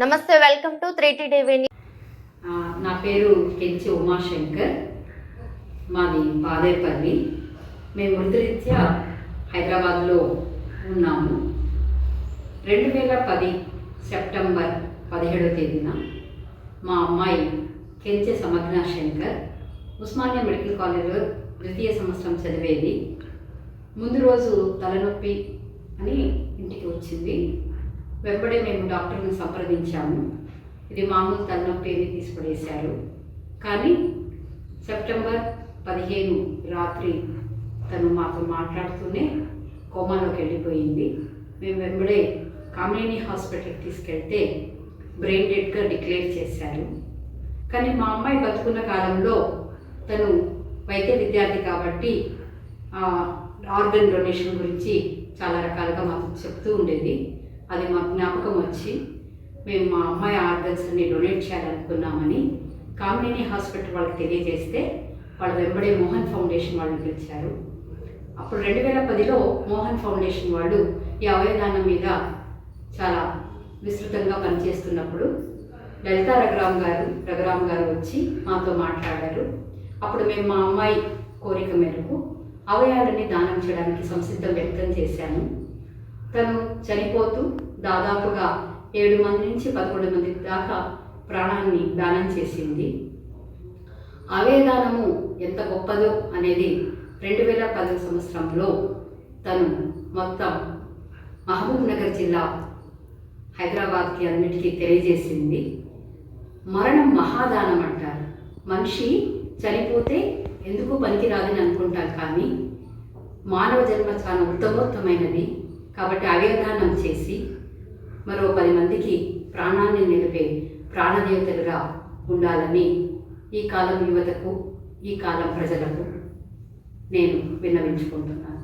నమస్తే welcome to three T TV నా పేరు కెంచి ఉమాశంకర్. మాది బాదేపల్లి. మేము వృత్తిరీత్యా హైదరాబాద్లో ఉన్నాము. రెండు వేల పది సెప్టెంబర్ పదిహేడవ తేదీన మా అమ్మాయి కెంచె సమగ్న శంకర్ ఉస్మానియా మెడికల్ కాలేజ్లో ద్వితీయ సంవత్సరం చదివేది. ముందు రోజు తలనొప్పి అని ఇంటికి వచ్చింది. వెంబడే మేము డాక్టర్ని సంప్రదించాము. ఇది మామూలు తలనొప్పి అని తీసుకుపడేశారు కానీ సెప్టెంబర్ పదిహేను రాత్రి తను మాతో మాట్లాడుతూనే కోమాలోకి వెళ్ళిపోయింది. మేము వెంబడే కామినేని హాస్పిటల్కి తీసుకెళ్తే బ్రెయిన్ డెడ్గా డిక్లేర్ చేశారు. కానీ మా అమ్మాయి బతుకున్న కాలంలో తను వైద్య విద్యార్థి కాబట్టి ఆర్గన్ డొనేషన్ గురించి చాలా రకాలుగా మాకు చెప్తూ ఉండేది. అది మా జ్ఞాపకం వచ్చి మేము మా అమ్మాయి ఆర్గన్స్ని డొనేట్ చేయాలనుకున్నామని కామినేని హాస్పిటల్ వాళ్ళకి తెలియజేస్తే వాళ్ళు వెంబడే మోహన్ ఫౌండేషన్ వాళ్ళని పిలిచారు. అప్పుడు రెండు వేల పదిలో మోహన్ ఫౌండేషన్ వాళ్ళు ఈ అవయదానం మీద చాలా విస్తృతంగా పనిచేస్తున్నప్పుడు లలితా రఘురామ్ గారు రఘురామ్ గారు వచ్చి మాతో మాట్లాడారు. అప్పుడు మేము మా అమ్మాయి కోరిక మేరకు అవయాలని దానం చేయడానికి సంసిద్ధం వ్యక్తం చేశాను తను చనిపోతూ దాదాపుగా ఏడు మంది నుంచి పదకొండు మంది దాకా ప్రాణాన్ని దానం చేసింది. ఆవేదానము ఎంత గొప్పదో అనేది రెండు వేల పది సంవత్సరంలో తను మొత్తం మహబూబ్ నగర్ జిల్లా హైదరాబాద్కి అన్నిటికీ తెలియజేసింది. మరణం మహాదానం అంటారు. మనిషి చనిపోతే ఎందుకు పనికిరాదని అనుకుంటాం కానీ మానవ జన్మ చాలా ఉత్తమోత్తమైనది. కాబట్టి అవయదానం చేసి మరో పది మందికి ప్రాణాన్ని నిలిపే ప్రాణదేవతలుగా ఉండాలని ఈ కాలం యువతకు ఈ కాలం ప్రజలకు నేను విన్నవించుకుంటున్నాను.